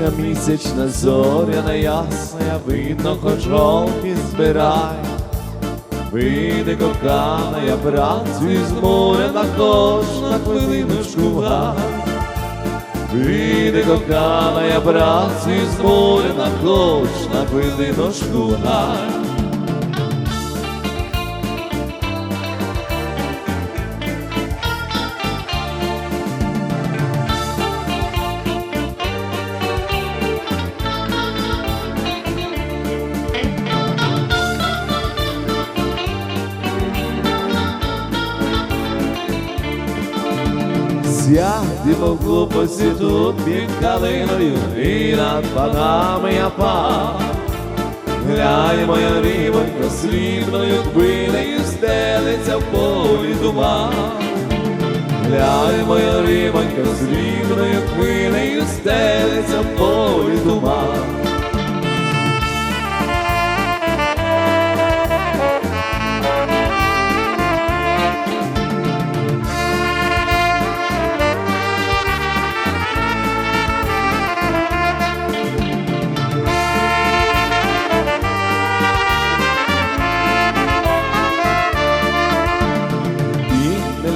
яка місячна зоряна ясна, видно, хоч голки збирай. Вийде кохана, я працюю з моря на кожна хвилиночку гай. Вийде кохана, я працюю з моря на кожна хвилиночку гай. Сядемо в глупості тут під калиною і над панами я пав. Глянь, моя рівонько срібною хвилею стелиться в полі дума. Глянь, моя рівонько срібною хвилею стелиться в полі дума.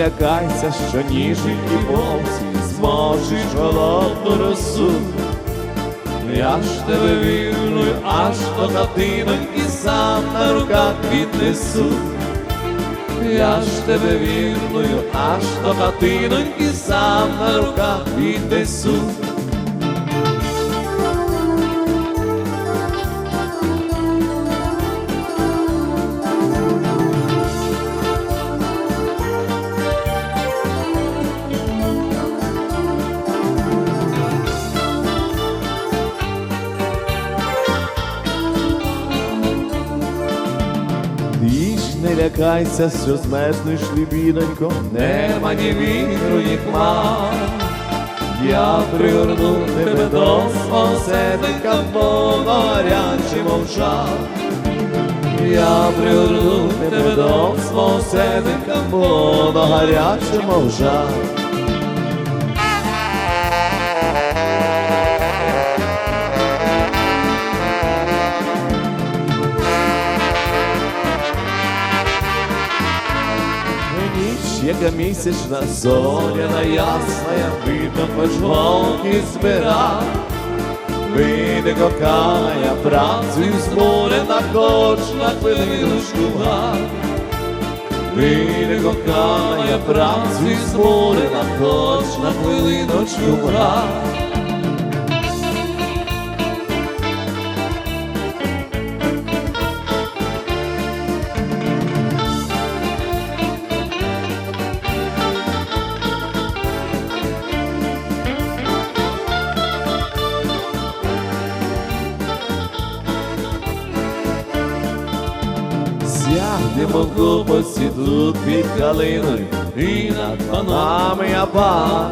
І не лякайся, що ніженькі вовці зможеш голодну росу. Я ж тебе вірную, аж до хатиноньки сам на руках піднесу. Я ж тебе вірною, аж до хатиноньки сам на руках піднесу. Лякайся, що змерзнеш лібідонько, нема ні вітру, ні хмар. Я пригорну тебе до свого серденька, мов гарячий мовчав. Я пригорну тебе до свого серденька, мов гарячий мовчар. Яка місячна зоряна ясна, видно хоч голки збира. Вийде кохана, я працюю з моря на хоч на хвилиночку гай. Вийде кохана, я працюю з моря на хоч на хвилиночку гай. Сядемо в глупості тут під калиною і над панами я пан.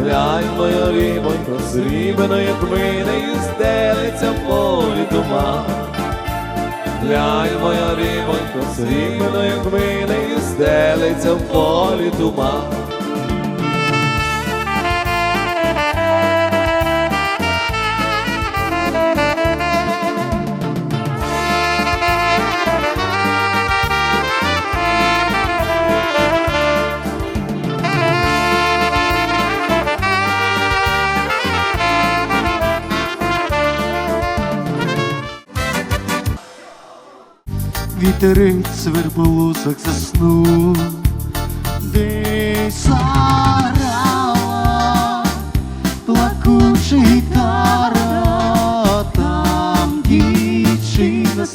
Глянь, моя рібонько, срібною хвилею стелиться в полі туман. Глянь, моя рібонько, срібною хвилею стелиться в полі туман. Вітерець верболозок заснув, десь плакучий тара, там дівчина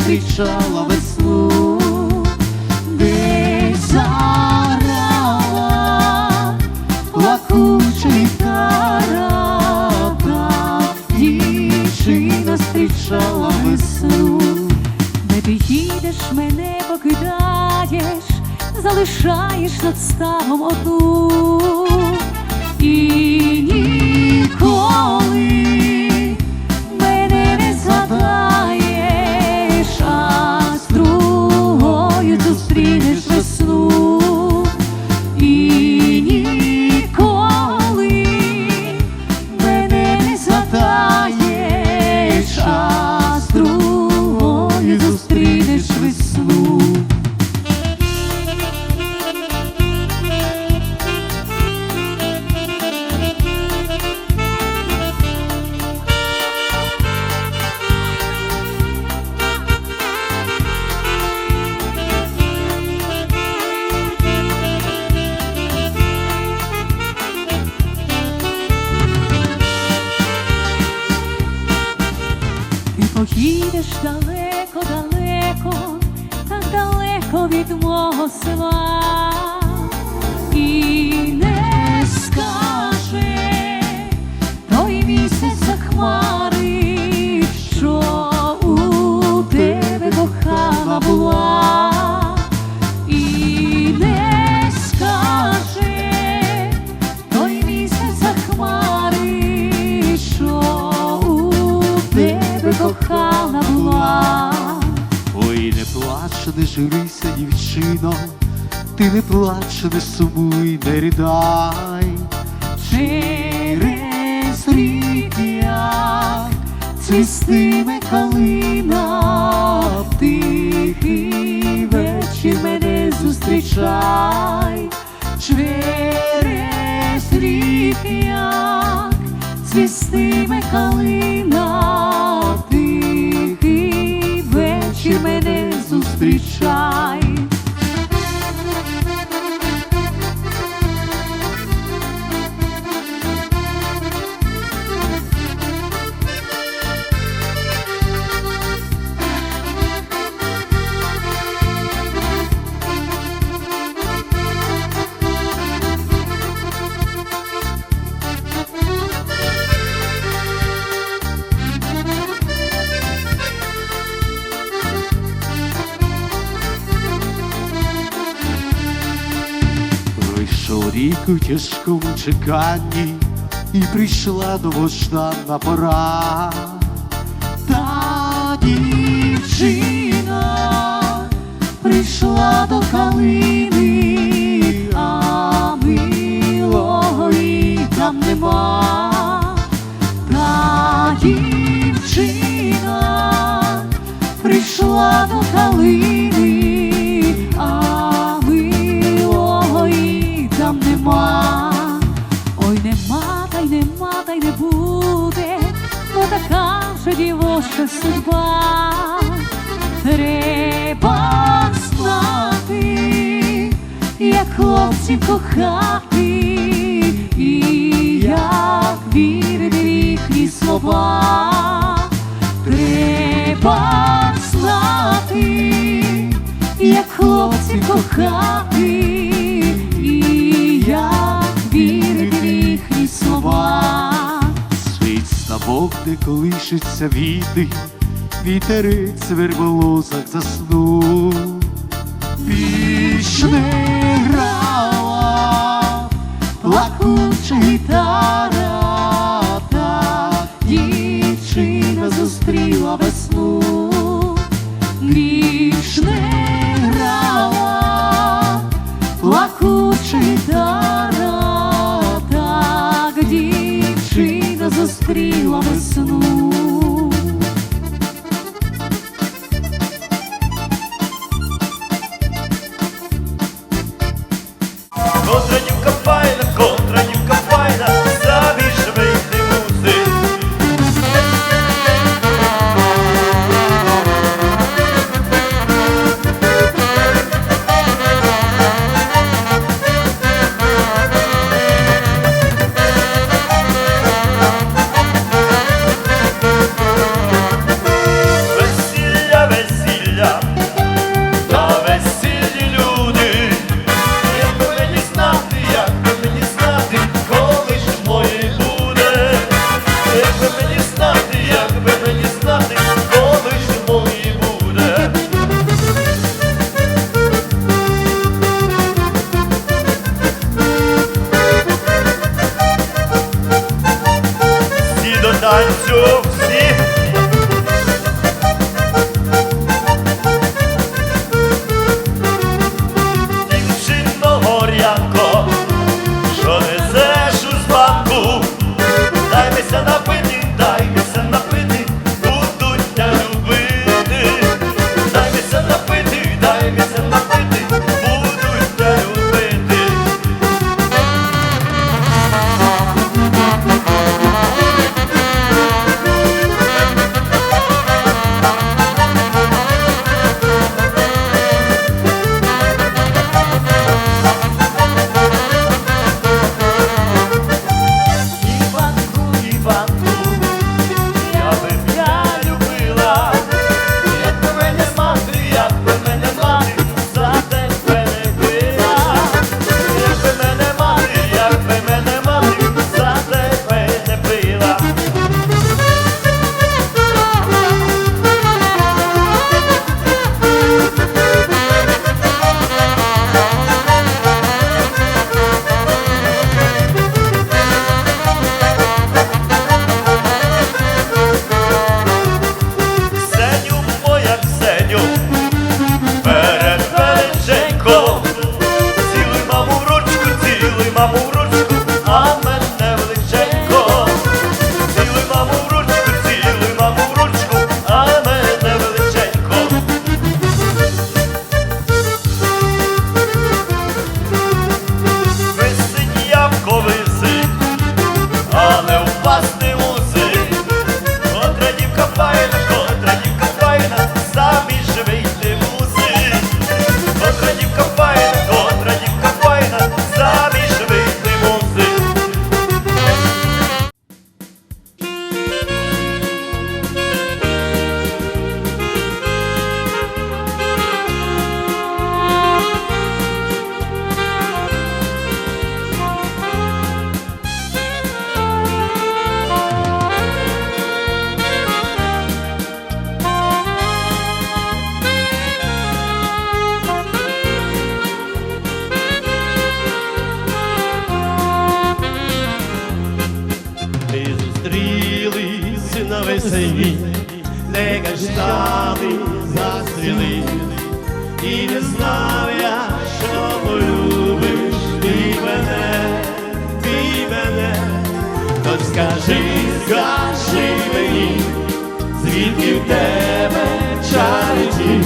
залишаєш над ставом одну. І ніколи Поїдеш далеко, далеко, так далеко від мого села. І не скаже той місяць за хмари, що у тебе кохана була, кохана була. Ой, не плач, не журися, дівчино, ти не плач, не сумуй, не рідай. Через рік як цвістиме калина, в тихий вечір мене зустрічай. Через рік як цвістиме калина, зустрічай. Рік у тяжкому чеканні, і прийшла довгождана пора. Та дівчина прийшла до калини, а милого і там нема. Та дівчина прийшла до калини, дівоча судьба. Треба знати, як хлопців кохати, і як вірити в їхні слова. Треба знати, як хлопців кохати, де колишиться віти, вітерець верболозах заснув. Більш не грала плакуча гітара, так дівчина зустріла весну. Більш не грала плакуча гітара, and I'm so не знав я, що полюбиш ти мене, ти мене, Тож скажи, скажи мені, звідки в тебе чаріті,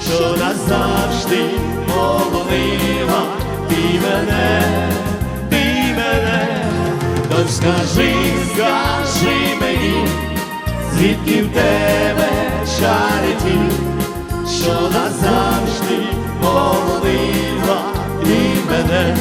що назавжди полонила ти мене, ти мене, Тож скажи, скажи мені, звідки в тебе чаріті, що назавжди молила і мене,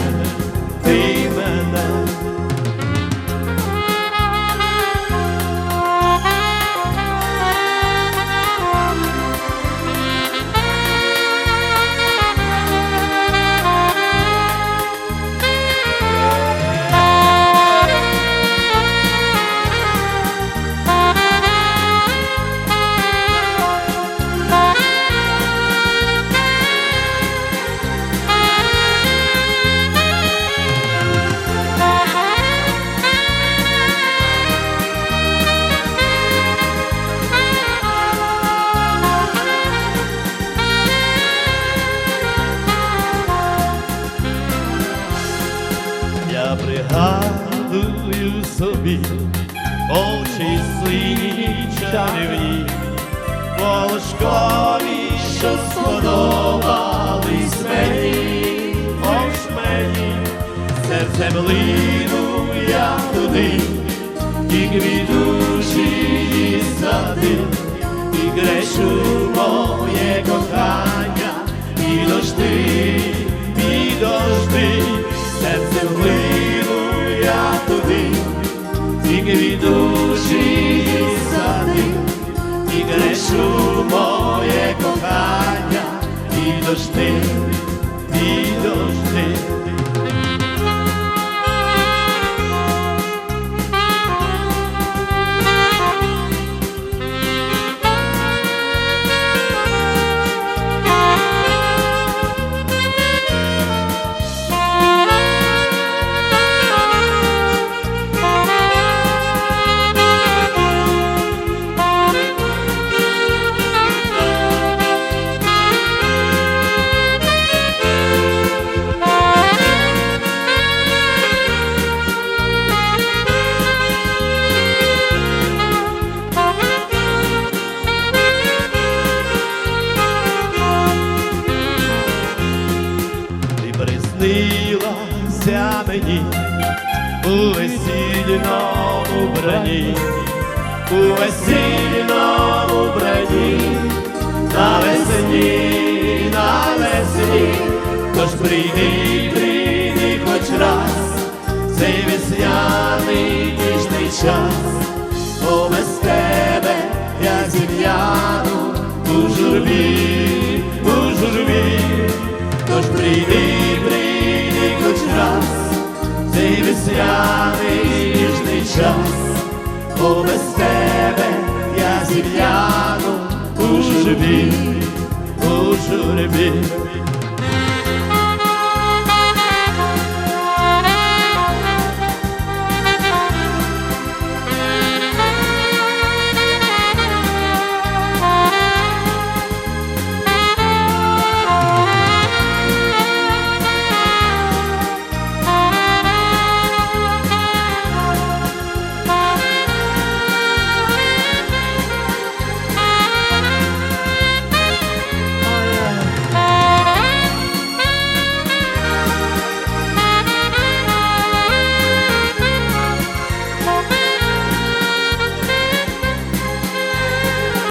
серцем лину я туди, і квітучі сади, і грешу моє кохання, і дожди, і дожди, серцем лину я туди, від душі сади, і грешу моє кохання, і дожди, і дожди. Приснилася у весільному брані, у весільному брані, на весні, на весні, тож прийди, прийди хоч раз, цей весняний ніжний час, бо без тебе я зів'яну у журбі, у журбі.